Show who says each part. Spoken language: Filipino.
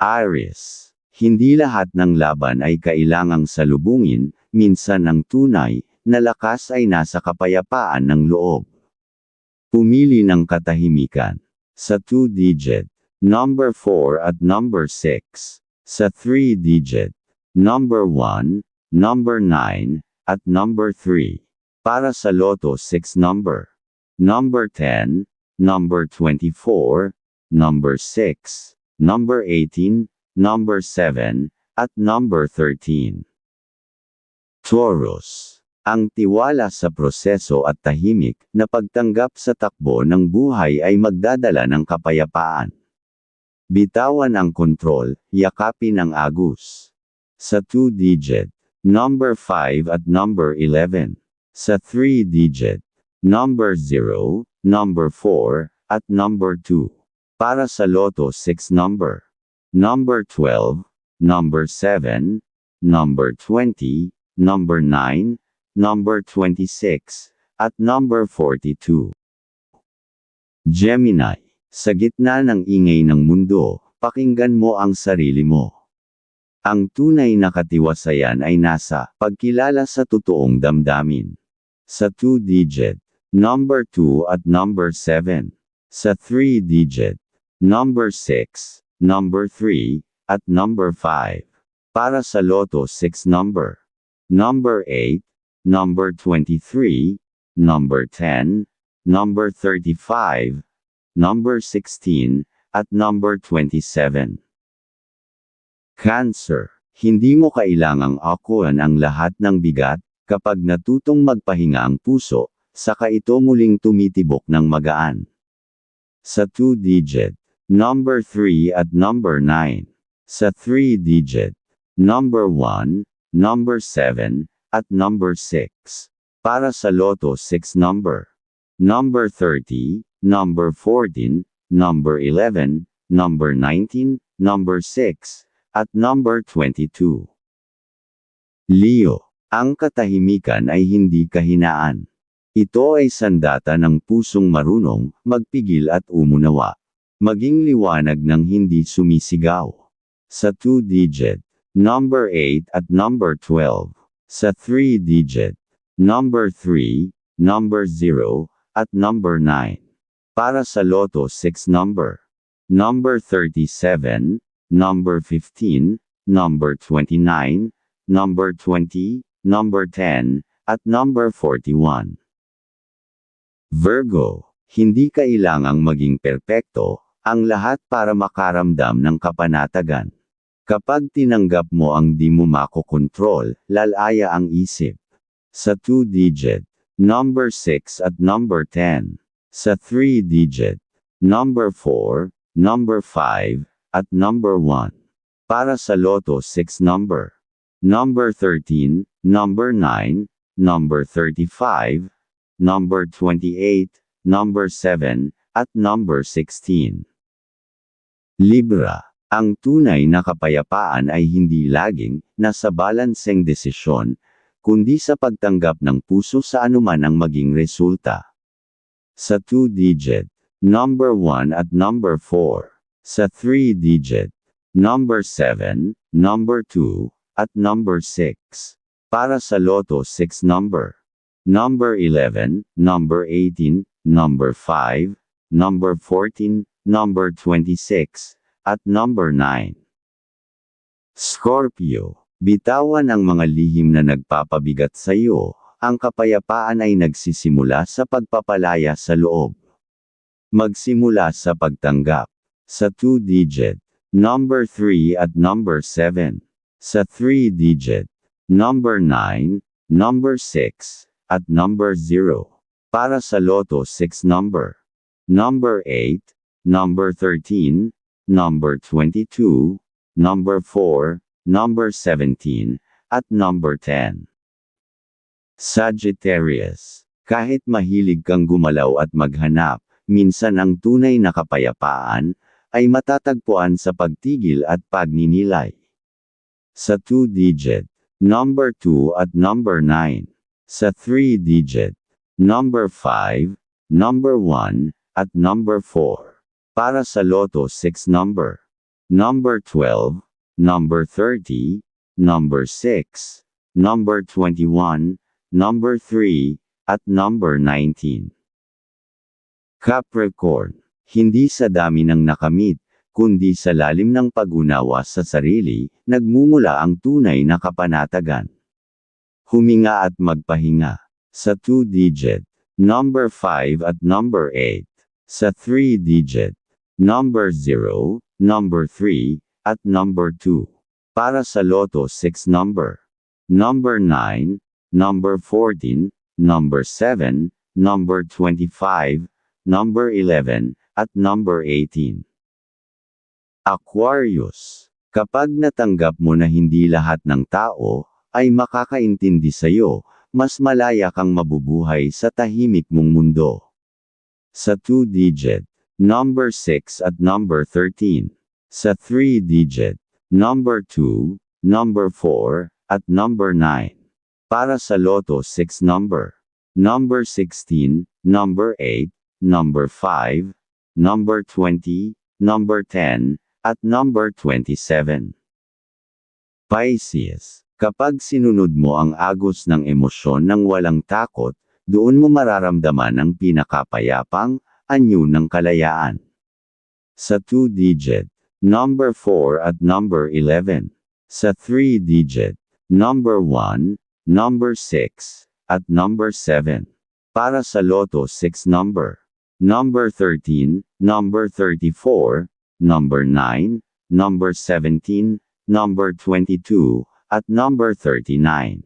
Speaker 1: Aries. Hindi lahat ng laban ay kailangang salubungin, minsan ang tunay, na lakas ay nasa kapayapaan ng loob. Pumili ng katahimikan. Sa 2-digit, number 4 at number 6. Sa 3-digit, number 1, number 9, at number 3. Para sa Lotto 6 number. Number 10, number 24, number 6, number 18, number 7, at number 13. Taurus. Ang tiwala sa proseso at tahimik na pagtanggap sa takbo ng buhay ay magdadala ng kapayapaan. Bitawan ang kontrol, yakapin ang agus. Sa 2-digit, number 5 at number 11. Sa 3-digit, number 0, number 4, at number 2. Para sa Lotto 6 number. Number 12, number 7, number 20, number 9, number 26, at number 42. Gemini, sa gitna ng ingay ng mundo, pakinggan mo ang sarili mo. Ang tunay na katiwasayan ay nasa pagkilala sa totoong damdamin. Sa 2-digit, number 2 at number 7. Sa 3-digit, number 6, number 3, at number 5. Para sa Lotto 6 number. Number 8, number 23, number 10, number 35, number 16, at number 27. Cancer. Hindi mo kailangang akuan ang lahat ng bigat, kapag natutong magpahinga ang puso, saka ito muling tumitibok ng magaan. Sa 2-digit, number 3 at number 9. Sa 3-digit, number 1, number 7, at number 6. Para sa Lotto 6 number. Number 30, number 14, number 11, number 19, number 6, at number 22. Leo, ang katahimikan ay hindi kahinaan. Ito ay sandata ng pusong marunong, magpigil at umunawa. Maging liwanag ng hindi sumisigaw. Sa 2-digit, number 8 at number 12. Sa 3-digit, number 3, number 0, at number 9. Para sa Lotto 6 number. Number 37, number 15, number 29, number 20, number 10, at number 41. Virgo, hindi kailangang maging perpekto, ang lahat para makaramdam ng kapanatagan. Kapag tinanggap mo ang di mo makokontrol, lalaya ang isip. Sa 2-digit, number 6 at number 10. Sa 3-digit, number 4, number 5, at number 1. Para sa Lotto 6 number. Number 13, number 9, number 35, number 28, number 7, at number 16. Libra ang tunay na kapayapaan ay hindi laging nasa balanseng desisyon, kundi sa pagtanggap ng puso sa anuman ang maging resulta. Sa 2-digit, number 1 at number 4. Sa 3-digit, number 7, number 2, at number 6. Para sa Lotto 6 number. Number 11, number 18, number 5, number 14, number 26, at number 9. Scorpio, bitawan ang mga lihim na nagpapabigat sa iyo, ang kapayapaan ay nagsisimula sa pagpapalaya sa loob. Magsimula sa pagtanggap. Sa 2-digit, number 3 at number 7. Sa 3-digit, number 9, number 6, at number 0. Para sa Lotto 6 number. Number 8, number 13, number 22, number 4, number 17, at number 10. Sagittarius. Kahit mahilig kang gumalaw at maghanap, minsan ang tunay na kapayapaan, ay matatagpuan sa pagtigil at pagninilay. Sa 2-digit, number 2 at number 9. Sa 3-digit, number 5, number 1, at number 4. Para sa Lotto 6 number. number 12, number 30, number 6, number 21, number 3, at number 19. Capricorn, hindi sa dami ng nakamit, kundi sa lalim ng pag-unawa sa sarili, nagmumula ang tunay na kapanatagan. Huminga at magpahinga. Sa 2-digit, number 5 at number 8. Sa 3-digit, number 0, number 3, at number 2. Para sa Lotto 6 number. Number 9, number 14, number 7, number 25, number 11, at number 18. Aquarius. Kapag natanggap mo na hindi lahat ng tao ay makakaintindi sa iyo, mas malaya kang mabubuhay sa tahimik mong mundo. Sa 2-digit, number 6 at number 13. Sa 3-digit, number 2, number 4, at number 9. Para sa Lotto 6 number. Number 16, number 8, number 5, number 20, number 10, at number 27. Pisces. Kapag sinunod mo ang agos ng emosyon ng walang takot, doon mo mararamdaman ang pinakapayapang, anyo ng kalayaan. Sa 2-digit, number 4 at number 11. Sa 3-digit, number 1, number 6, at number 7. Para sa Lotto 6 number. Number 13, number 34, number 9, number 17, number 22, at number 39.